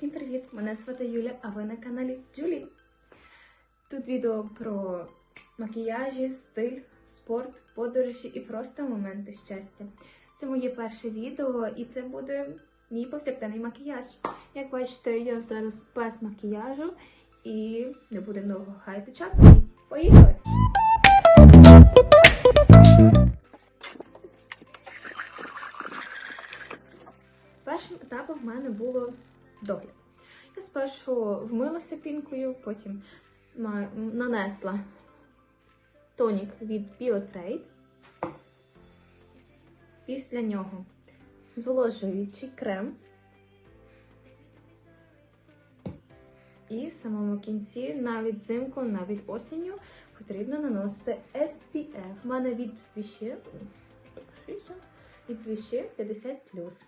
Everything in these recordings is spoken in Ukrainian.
Всім привіт! Мене звати Юля, а ви на каналі Джулі. Тут відео про макіяжі, стиль, спорт, подорожі і просто моменти щастя. Це моє перше відео, і це буде мій повсякденний макіяж. Як бачите, я зараз без макіяжу і не буде довго хаяти часу. Поїхали! Першим етапом в мене було догляд. Я спершу вмилася пінкою, потім нанесла тонік від Biotrade. Після нього зволожуючий крем. І в самому кінці, навіть взимку, навіть осінню, потрібно наносити SPF. У мене від Vichy, від Vichy 50+.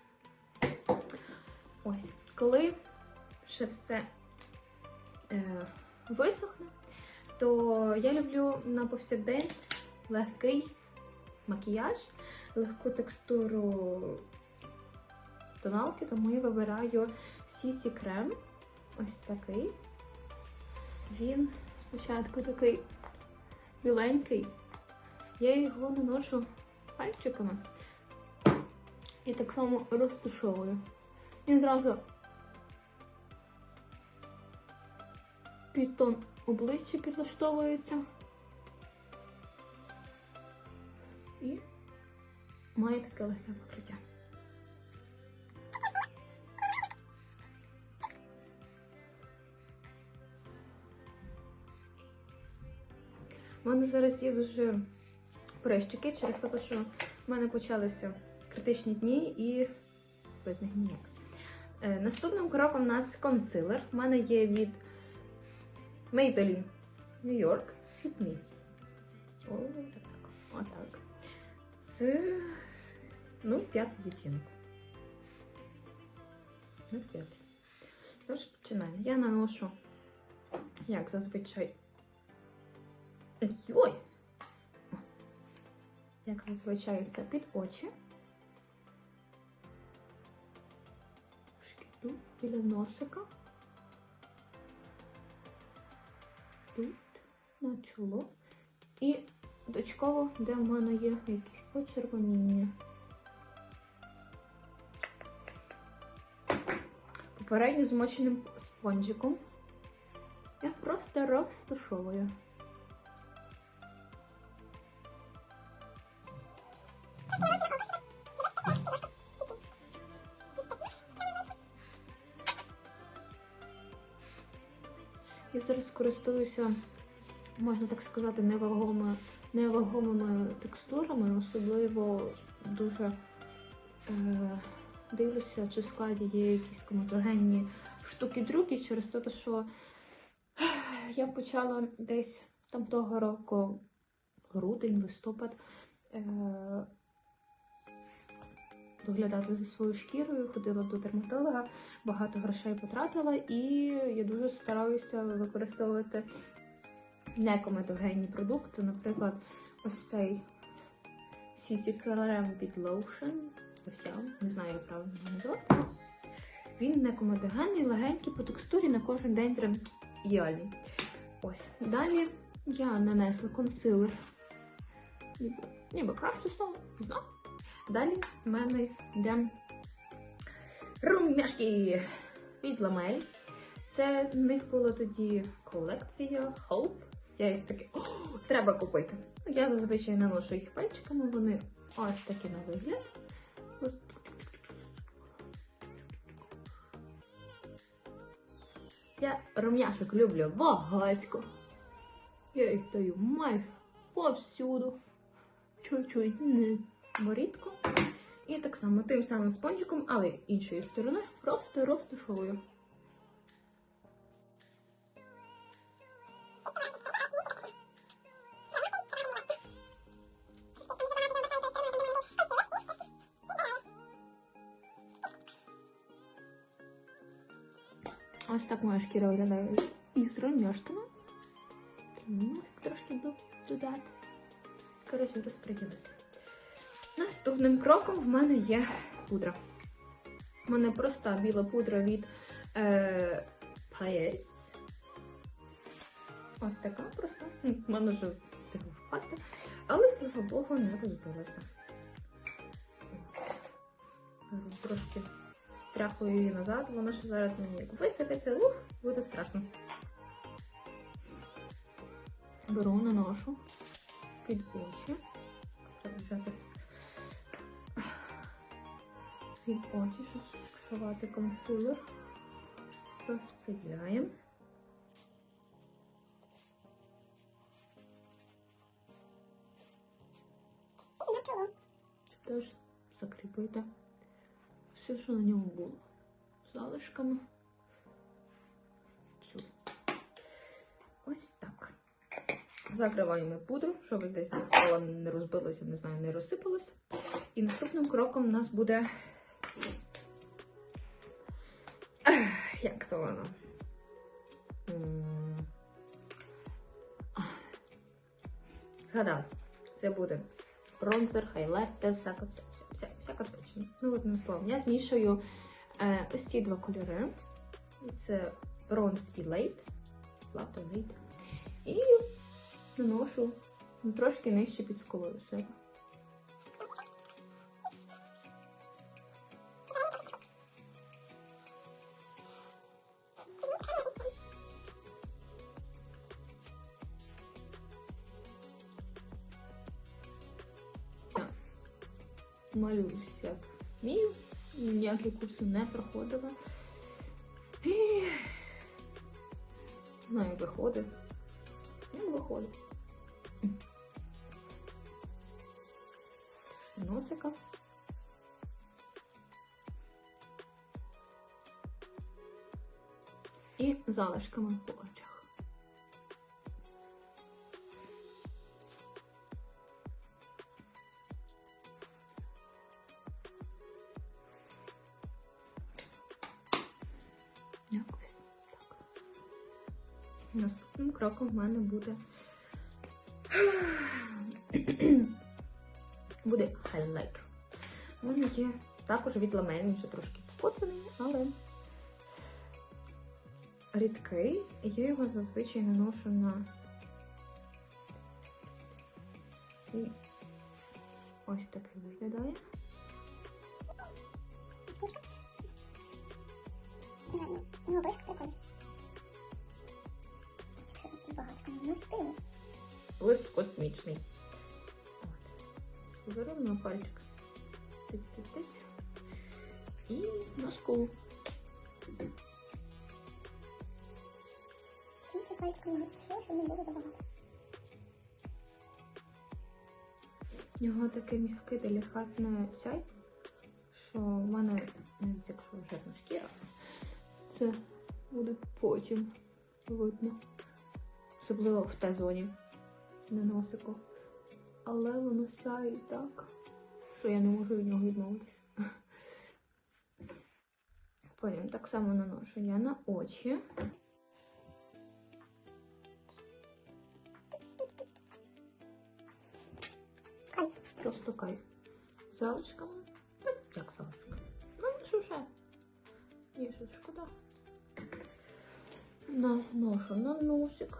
Ось, коли ще все е, висохне, то я люблю на повсякдень легкий макіяж, легку текстуру тоналки, тому я вибираю CC крем. Ось такий. Він спочатку такий біленький. Я його наношу пальчиками і так само розташовую. Він зразу під тон обличчя підлаштовується. І має таке легке покриття. У мене зараз є дуже прищики через те, що в мене почалися критичні дні і без них ніяк. Е, Наступним кроком у нас консилер. У мене є від Maybelline New York Fit Me. О, так, так. Отак. Це ну, п'ятий відтінок. Ну, п'ятий. Тож починаємо. Я наношу, як зазвичай. Ой! Як зазвичай це під очі. Тут, біля носика. Тут, на чоло. І дочково, де в мене є якісь почервоніння. Попередньо змоченим спонжиком. Я просто розташовую. Зараз користуюся, можна так сказати, невагомими, невагомими текстурами, особливо дуже е, дивлюся, чи в складі є якісь коматогенні штуки-друки через те, що я почала десь там того року, грудень, листопад, е, доглядати за своєю шкірою, ходила до дерматолога, багато грошей потратила, і я дуже стараюся використовувати некомедогенні продукти. Наприклад, ось цей CC Creme від Lotion. Ось я не знаю, як правильно його назвати. Він некомедогенний, легенький по текстурі на кожен день прям ідеальний. Ось. Далі я нанесла консилер. Ніби краще стало, не знаю. Далі в мене йде румяшки від ламель. Це в них була тоді колекція Hope. Я їх таки «О, треба купити. Я зазвичай наношу їх пальчиками, вони ось такі на вигляд. Я рум'яшок люблю багатько. Я їх даю майже повсюду. Чуть-чуть не морідко. І так само тим самим спонжиком, але іншої сторони, просто розташовую. Ось так моя шкіра виглядає із ромашками. Трошки до- додати. Коротше, розподілити. Наступним кроком в мене є пудра. У мене проста біла пудра від е, паєсь. Ось така просто. У мене вже типу впасти. Але, слава Богу, не розбилася. Трошки стряхую її назад, вона ще зараз мені як висипеться, ух, буде страшно. Беру, наношу під очі. Треба взяти під очі, щоб сфіксувати консилер. Розподіляємо. Теж закріпуйте все, що на ньому було. Залишками. Сюди. Ось так. Закриваємо пудру, щоб десь не впала, не розбилося, не знаю, не розсипалося. І наступним кроком у нас буде. М. Згадала. Це буде бронзер, хайлайтер, всяка вся, вся, вся, всяка всячина. Ну, одним словом, я змішую е, ось ці два кольори. Це бронз і лейт. Лато лейт. І наношу трошки нижче під скулою себе. Малююсь як вмію. Ніякі курси не проходила. І... Знаю, виходить. Ну, виходить. Носика. І залишками по очах. Наступним кроком в мене буде буде хайлайтер. У мене є також від ламель, він ще трошки покоцаний, але рідкий. Я його зазвичай наношу на і ось такий виглядає. Ну, близько прикольно. Тут багато не стилу. Лист космічний. От. На пальчик. Тиць-тиць-тиць. І на скулу. Кінці пальчиком не все, щоб не було забагато. У нього таке м'яке делікатне сяй, що в мене, навіть якщо жирна шкіра, це буде потім видно. Особливо в Т-зоні на носику. Але воно сяє так, що я не можу від нього відмовитися. Потім так само наношу я на очі. Просто кайф. Залишками. Ну, як залишками. Ну, що ще? Є що шкода. Наношу на носик.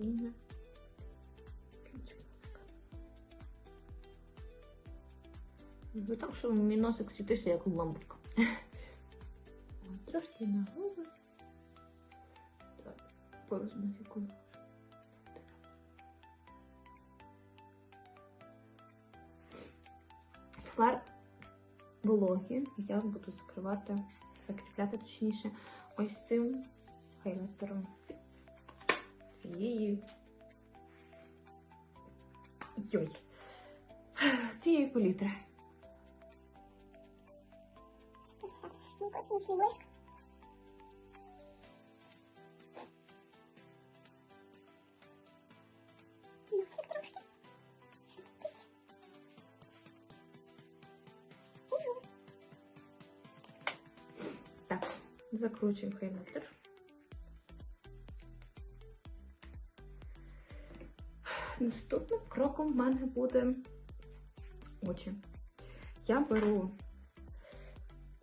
І на кінчик носка. Роблю так, що мій носик світився як лампочка. Трошки на губи. Так, порозмахікую. Тепер вологі я буду закривати, закріпляти точніше, ось цим хайлайтером цієї. Йой. Цієї палітри. Ну, космічний блиск. Ну, це трошки. Так, закручуємо хайлайтер. Наступним кроком в мене буде очі. Я беру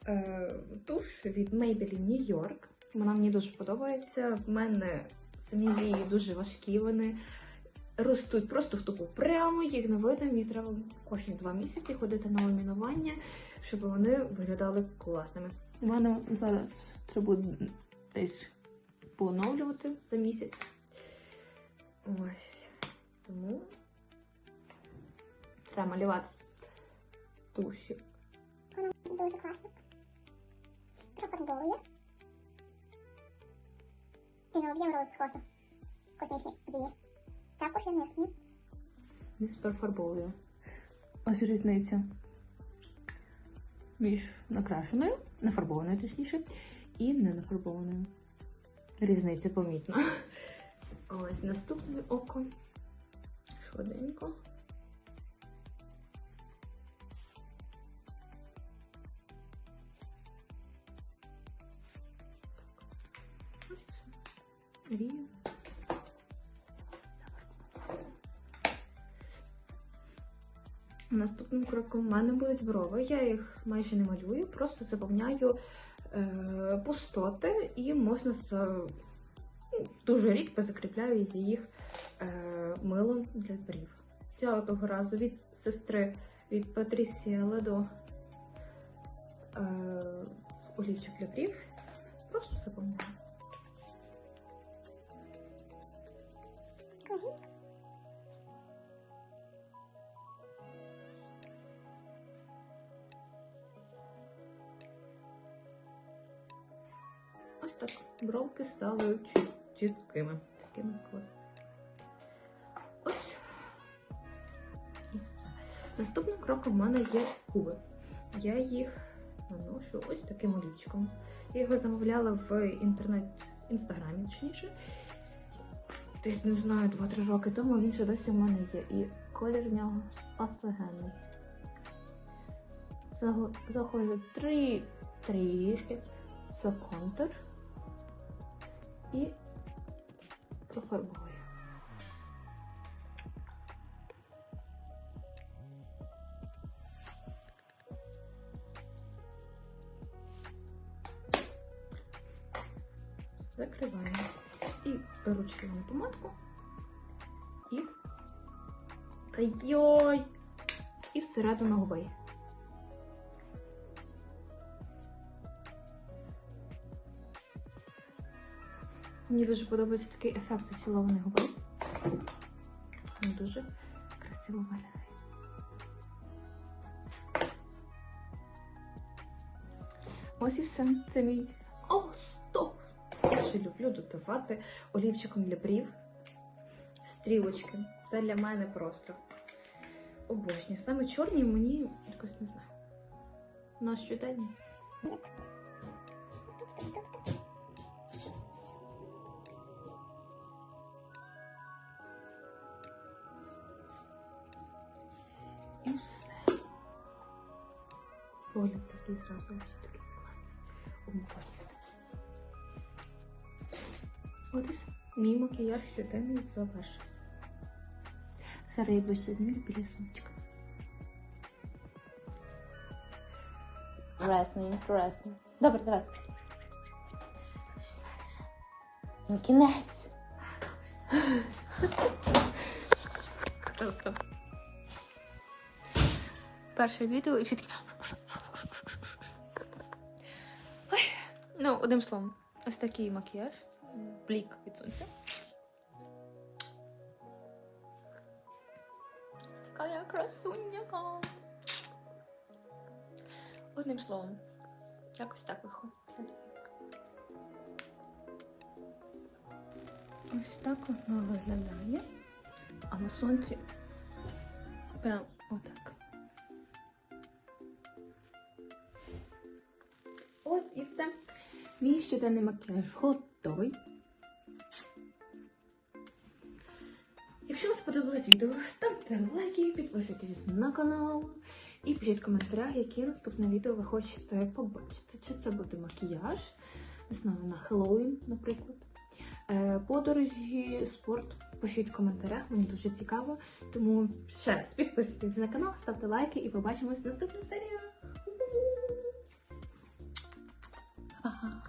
е, туш від Maybelline New York. Вона мені дуже подобається. В мене самі вії дуже важкі. Вони ростуть просто в тупу прямо, їх не видно. Мені треба кожні два місяці ходити на ламінування, щоб вони виглядали класними. У мене зараз треба десь поновлювати за місяць. Ось. Треба малювати туші. Дуже класно. Профарбовує. І на об'єм робить просто космічні вії. Також я несу. Не перефарбовую. Ось різниця між накрашеною, нафарбованою точніше, і не нафарбованою. Різниця помітна. Ось наступне око. Швиденько. Вію. Наступним кроком в мене будуть брови. Я їх майже не малюю, просто заповняю е, пустоти і можна за ну, дуже рідко закріпляю їх е, милом для брів. Цього того разу від сестри від Патрісія Ледо е, олівчик для брів. Просто заповняю. Так. Бровки стали чіткими. Такими класними. Ось. І все. Наступним кроком в мене є губи. Я їх наношу ось таким олівчиком. Я його замовляла в інтернет-інстаграмі, точніше. Десь не знаю, 2-3 роки тому він ще досі в мене є. І колір в нього офігенний. Заходжу три трішки за контур і профарбую. Закриваємо. І беру червону помадку. І. Та йой! І всередину губи. Мені дуже подобається такий ефект зацілованих губи. Він дуже красиво виглядає. Ось і все. Це мій. О, стоп! Я ще люблю додавати олівчиком для брів. Стрілочки. Це для мене просто обожнюю. Саме чорні мені якось не знаю. На щоденні. Такий зразу ось такий класний. Обожнюю. От і все. Мій макіяж щоденний завершився. Зараз я ближче зміню біля сумочка. Інтересно, інтересно. Добре, давай. Ну, кінець. Просто. Перше відео і всі такі. Ну, одним словом, ось такий макіяж. Блік від сонця. Така я красуняка. Одним словом, якось так виходить. Ось так вона виглядає. А на сонці прям отак. Ось і все. Мій щоденний макіяж готовий. Якщо вам сподобалось відео, ставте лайки, підписуйтесь на канал і пишіть в коментарях, яке наступне відео ви хочете побачити. Чи це буде макіяж, не знаю, на Хеллоуін, наприклад. Е, Подорожі, спорт. Пишіть в коментарях, мені дуже цікаво. Тому ще раз підписуйтесь на канал, ставте лайки і побачимось в наступній серії. Ага.